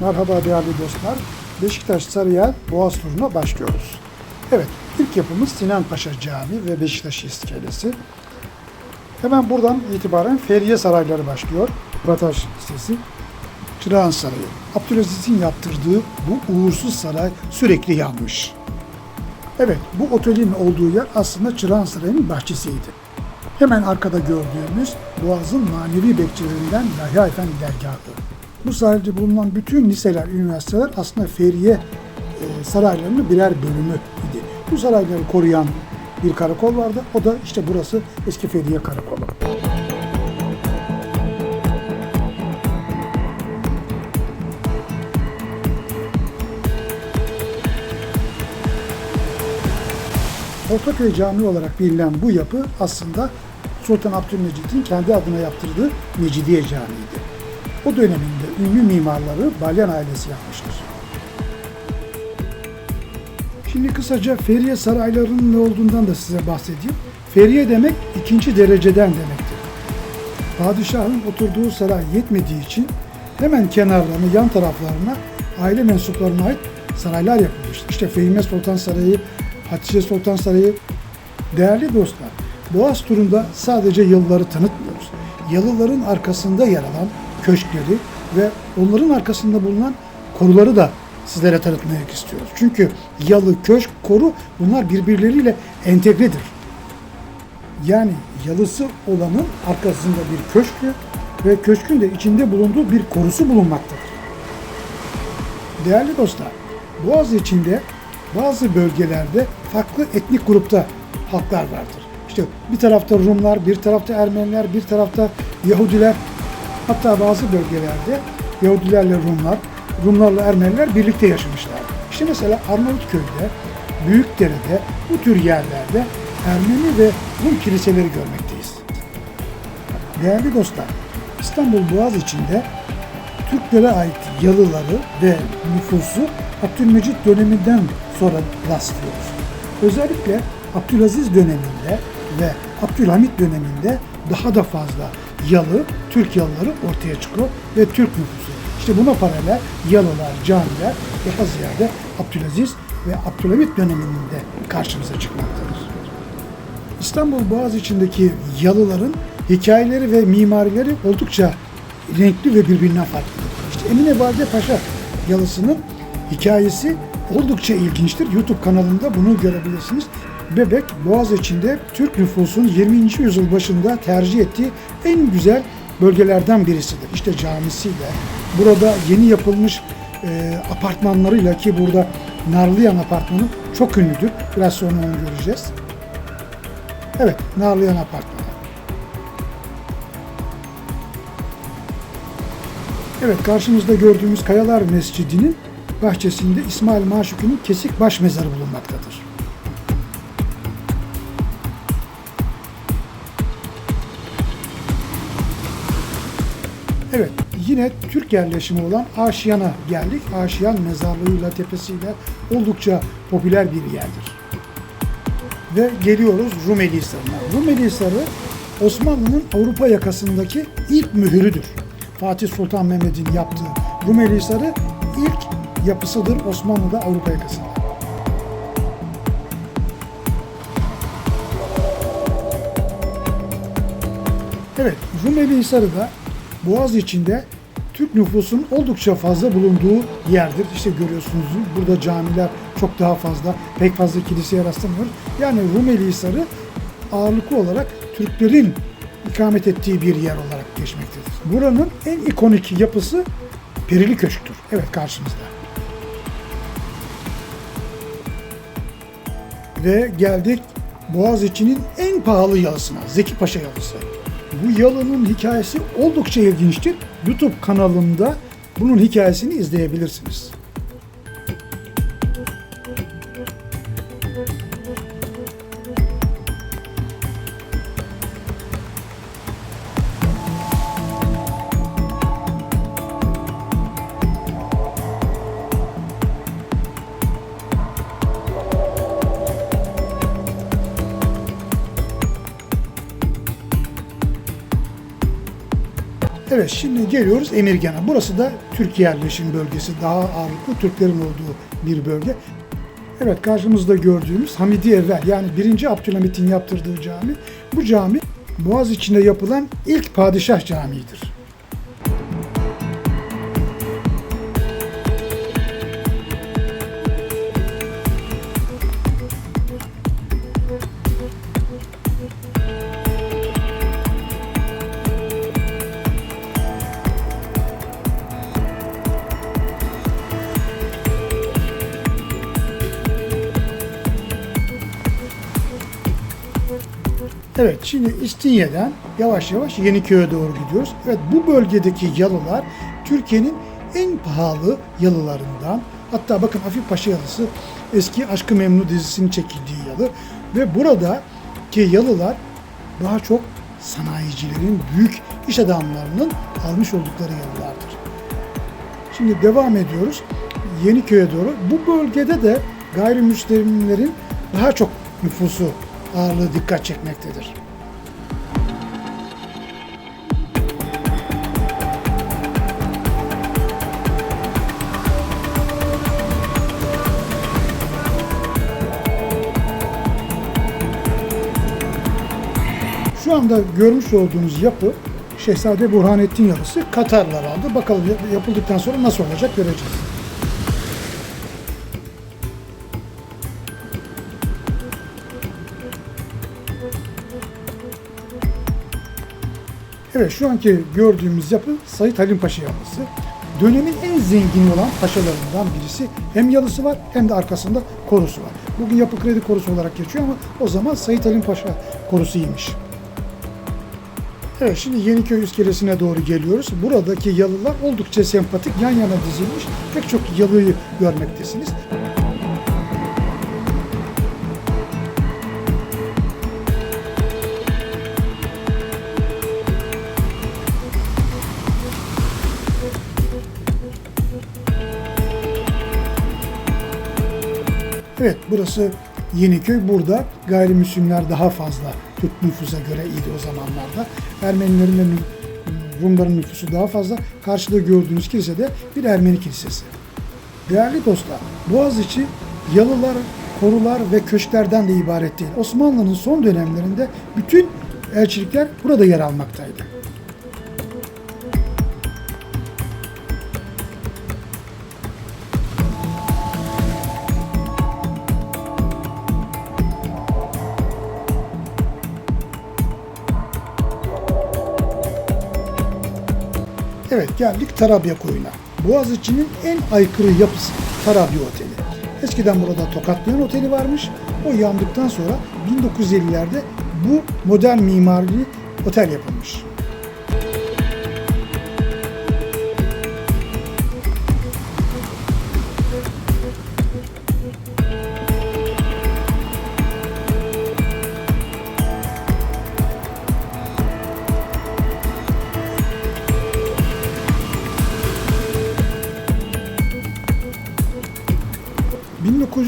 Merhaba değerli dostlar. Beşiktaş Sarıyer Boğaz turuna başlıyoruz. Evet, ilk yapımız Sinan Paşa Camii ve Beşiktaş İskelesi. Hemen buradan itibaren Feriye Sarayları başlıyor. Bataş Sitesi, Çırağan Sarayı. Abdülaziz'in yaptırdığı bu uğursuz saray sürekli yanmış. Evet, bu otelin olduğu yer aslında Çırağan Sarayı'nın bahçesiydi. Hemen arkada gördüğümüz Boğaz'ın manevi bekçilerinden Yahya Efendi dergahı. Bu sahilde bulunan bütün liseler, üniversiteler aslında Feriye e, saraylarının birer bölümü idi. Bu sarayları koruyan bir karakol vardı. O da işte burası eski Feriye Karakolu. Ortaköy Camii olarak bilinen bu yapı aslında Sultan Abdülmecit'in kendi adına yaptırdığı Mecidiye Camii'ydi. O döneminde ünlü mimarları Balyan ailesi yapmıştır. Şimdi kısaca Feriye saraylarının ne olduğundan da size bahsedeyim. Feriye demek ikinci dereceden demektir. Padişahın oturduğu saray yetmediği için hemen kenarlarına, yan taraflarına aile mensuplarına ait saraylar yapılmıştır. İşte Fehime Sultan Sarayı, Hatice Sultan Sarayı. Değerli dostlar, Boğaz turunda sadece yılları tanıtmıyoruz. Yalıların arkasında yer alan köşkleri ve onların arkasında bulunan koruları da sizlere tanıtmak istiyoruz. Çünkü yalı, köşk, koru bunlar birbirleriyle entegredir. Yani yalısı olanın arkasında bir köşkü ve köşkün de içinde bulunduğu bir korusu bulunmaktadır. Değerli dostlar, Boğaz içinde bazı bölgelerde farklı etnik grupta halklar vardır. İşte bir tarafta Rumlar, bir tarafta Ermeniler, bir tarafta Yahudiler. Hatta bazı bölgelerde Yahudilerle Rumlar, Rumlarla Ermeniler birlikte yaşamışlar. İşte mesela Arnavutköy'de, Büyükdere'de bu tür yerlerde Ermeni ve Rum kiliseleri görmekteyiz. Değerli dostlar, İstanbul Boğaz içinde Türklere ait yalıları ve nüfusu Abdülmecit döneminden sonra rastlıyoruz. Özellikle Abdülaziz döneminde ve Abdülhamit döneminde daha da fazla yalı, Türk yalıları ortaya çıkıyor ve Türk nüfusu. İşte buna paralel yalılar, camiler daha ziyade Abdülaziz ve Abdülhamit döneminde karşımıza çıkmaktadır. İstanbul Boğaziçi'ndeki yalıların hikayeleri ve mimarileri oldukça renkli ve birbirinden farklıdır. İşte Emine Valide Paşa yalısının hikayesi oldukça ilginçtir. YouTube kanalında bunu görebilirsiniz. Bebek Boğaziçi'nde Türk nüfusun 20. yüzyıl başında tercih ettiği en güzel bölgelerden birisidir. İşte camisiyle, burada yeni yapılmış e, apartmanlarıyla ki burada Narlıyan Apartmanı çok ünlüdür. Biraz sonra onu göreceğiz. Evet, Narlıyan Apartmanı. Evet, karşımızda gördüğümüz Kayalar Mescidi'nin bahçesinde İsmail Maşuki'nin kesik baş mezarı bulunmaktadır. Evet, yine Türk yerleşimi olan Aşiyan'a geldik. Aşiyan mezarlığıyla, tepesiyle oldukça popüler bir yerdir. Ve geliyoruz Rumeli Hisarı'na. Rumeli Hisarı Osmanlı'nın Avrupa yakasındaki ilk mühürüdür. Fatih Sultan Mehmet'in yaptığı Rumeli Hisarı ilk yapısıdır Osmanlı'da Avrupa yakasında. Evet, Rumeli Hisarı da Boğaz içinde Türk nüfusun oldukça fazla bulunduğu yerdir. İşte görüyorsunuz burada camiler çok daha fazla, pek fazla kiliseye rastlamıyoruz. Yani Rumeli Hisarı ağırlıklı olarak Türklerin ikamet ettiği bir yer olarak geçmektedir. Buranın en ikonik yapısı Perili Köşk'tür. Evet karşımızda. Ve geldik Boğaziçi'nin en pahalı yalısına, Zeki Paşa yalısı. Bu yalının hikayesi oldukça ilginçtir. YouTube kanalımda bunun hikayesini izleyebilirsiniz. Evet şimdi geliyoruz Emirgan'a. Burası da Türk yerleşim bölgesi. Daha ağırlıklı Türklerin olduğu bir bölge. Evet karşımızda gördüğümüz Hamidi Evvel yani 1. Abdülhamit'in yaptırdığı cami. Bu cami Boğaz içinde yapılan ilk padişah camiidir. Evet şimdi İstinye'den yavaş yavaş Yeniköy'e doğru gidiyoruz. Evet bu bölgedeki yalılar Türkiye'nin en pahalı yalılarından. Hatta bakın Afif Paşa yalısı eski Aşkı Memnu dizisinin çekildiği yalı. Ve buradaki yalılar daha çok sanayicilerin, büyük iş adamlarının almış oldukları yalılardır. Şimdi devam ediyoruz Yeniköy'e doğru. Bu bölgede de gayrimüslimlerin daha çok nüfusu ağırlığı dikkat çekmektedir. Şu anda görmüş olduğunuz yapı Şehzade Burhanettin yalısı Katarlar aldı. Bakalım yap- yapıldıktan sonra nasıl olacak göreceğiz. Evet şu anki gördüğümüz yapı Said Halim Paşa yalısı. Dönemin en zengin olan paşalarından birisi. Hem yalısı var hem de arkasında korusu var. Bugün yapı kredi korusu olarak geçiyor ama o zaman Said Halim Paşa korusuymuş. Evet şimdi Yeniköy iskelesine doğru geliyoruz. Buradaki yalılar oldukça sempatik. Yan yana dizilmiş. Pek çok yalıyı görmektesiniz. Evet burası Yeniköy. Burada gayrimüslimler daha fazla Türk nüfusa göre iyiydi o zamanlarda. Ermenilerin ve Rumların nüfusu daha fazla. Karşıda gördüğünüz kilise de bir Ermeni kilisesi. Değerli dostlar, Boğaziçi yalılar, korular ve köşklerden de ibaret değil. Osmanlı'nın son dönemlerinde bütün elçilikler burada yer almaktaydı. Geldik Tarabya Koyu'na. Boğaziçi'nin en aykırı yapısı Tarabya Oteli. Eskiden burada Tokatlıyan Oteli varmış. O yandıktan sonra 1950'lerde bu modern mimarili otel yapılmış.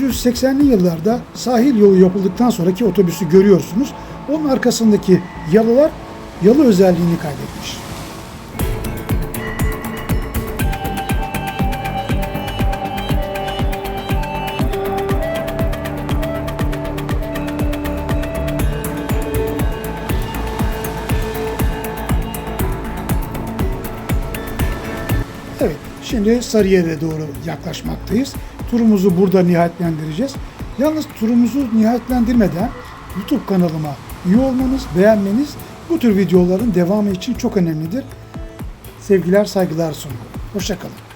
...1980'li yıllarda sahil yolu yapıldıktan sonraki otobüsü görüyorsunuz. Onun arkasındaki yalılar yalı özelliğini kaybetmiş. Evet, şimdi Sarıyer'e doğru yaklaşmaktayız. Turumuzu burada nihayetlendireceğiz. Yalnız turumuzu nihayetlendirmeden YouTube kanalıma üye olmanız, beğenmeniz bu tür videoların devamı için çok önemlidir. Sevgiler, saygılar sunuyorum. Hoşçakalın.